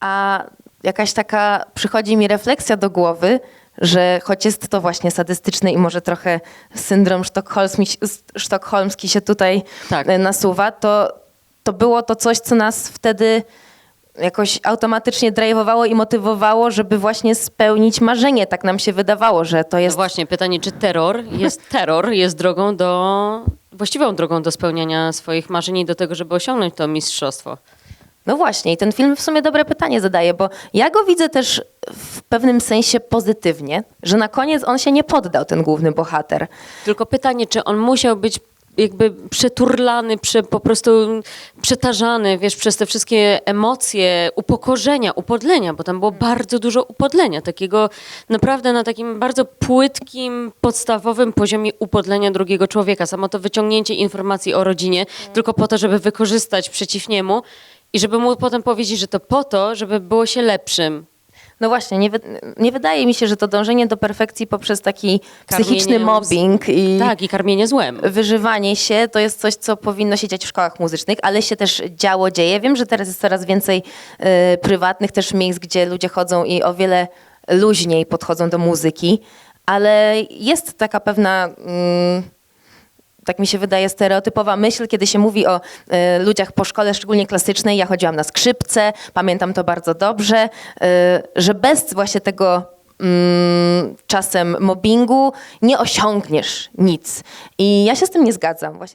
A jakaś taka przychodzi mi refleksja do głowy, że choć jest to właśnie sadystyczne i może trochę syndrom sztokholmski, sztokholmski się tutaj Tak. e, nasuwa, to, to było to coś, co nas wtedy jakoś automatycznie drive'owało i motywowało, żeby właśnie spełnić marzenie. Tak nam się wydawało, że to No jest właśnie, pytanie, czy terror jest, terror jest drogą do, właściwą drogą do spełniania swoich marzeń i do tego, żeby osiągnąć to mistrzostwo. No właśnie, i ten film w sumie dobre pytanie zadaje, bo ja go widzę też w pewnym sensie pozytywnie, że na koniec on się nie poddał, ten główny bohater. Tylko pytanie, czy on musiał być jakby przeturlany, prze, po prostu przetarzany, wiesz, przez te wszystkie emocje, upokorzenia, upodlenia, bo tam było bardzo dużo upodlenia, takiego naprawdę na takim bardzo płytkim, podstawowym poziomie upodlenia drugiego człowieka. Samo to wyciągnięcie informacji o rodzinie tylko po to, żeby wykorzystać przeciw niemu i żeby mu potem powiedzieć, że to po to, żeby było się lepszym. No właśnie, nie, wy, nie wydaje mi się, że to dążenie do perfekcji poprzez taki psychiczny Karmienie mobbing i Tak, i karmienie złem. wyżywanie się to jest coś, co powinno się dziać w szkołach muzycznych, ale się też działo, dzieje. Wiem, że teraz jest coraz więcej e, prywatnych też miejsc, gdzie ludzie chodzą i o wiele luźniej podchodzą do muzyki, ale jest taka pewna... Mm, tak mi się wydaje, stereotypowa myśl, kiedy się mówi o e, ludziach po szkole, szczególnie klasycznej. Ja chodziłam na skrzypce, pamiętam to bardzo dobrze, e, że bez właśnie tego mm, czasem mobbingu nie osiągniesz nic. I ja się z tym nie zgadzam. Właśnie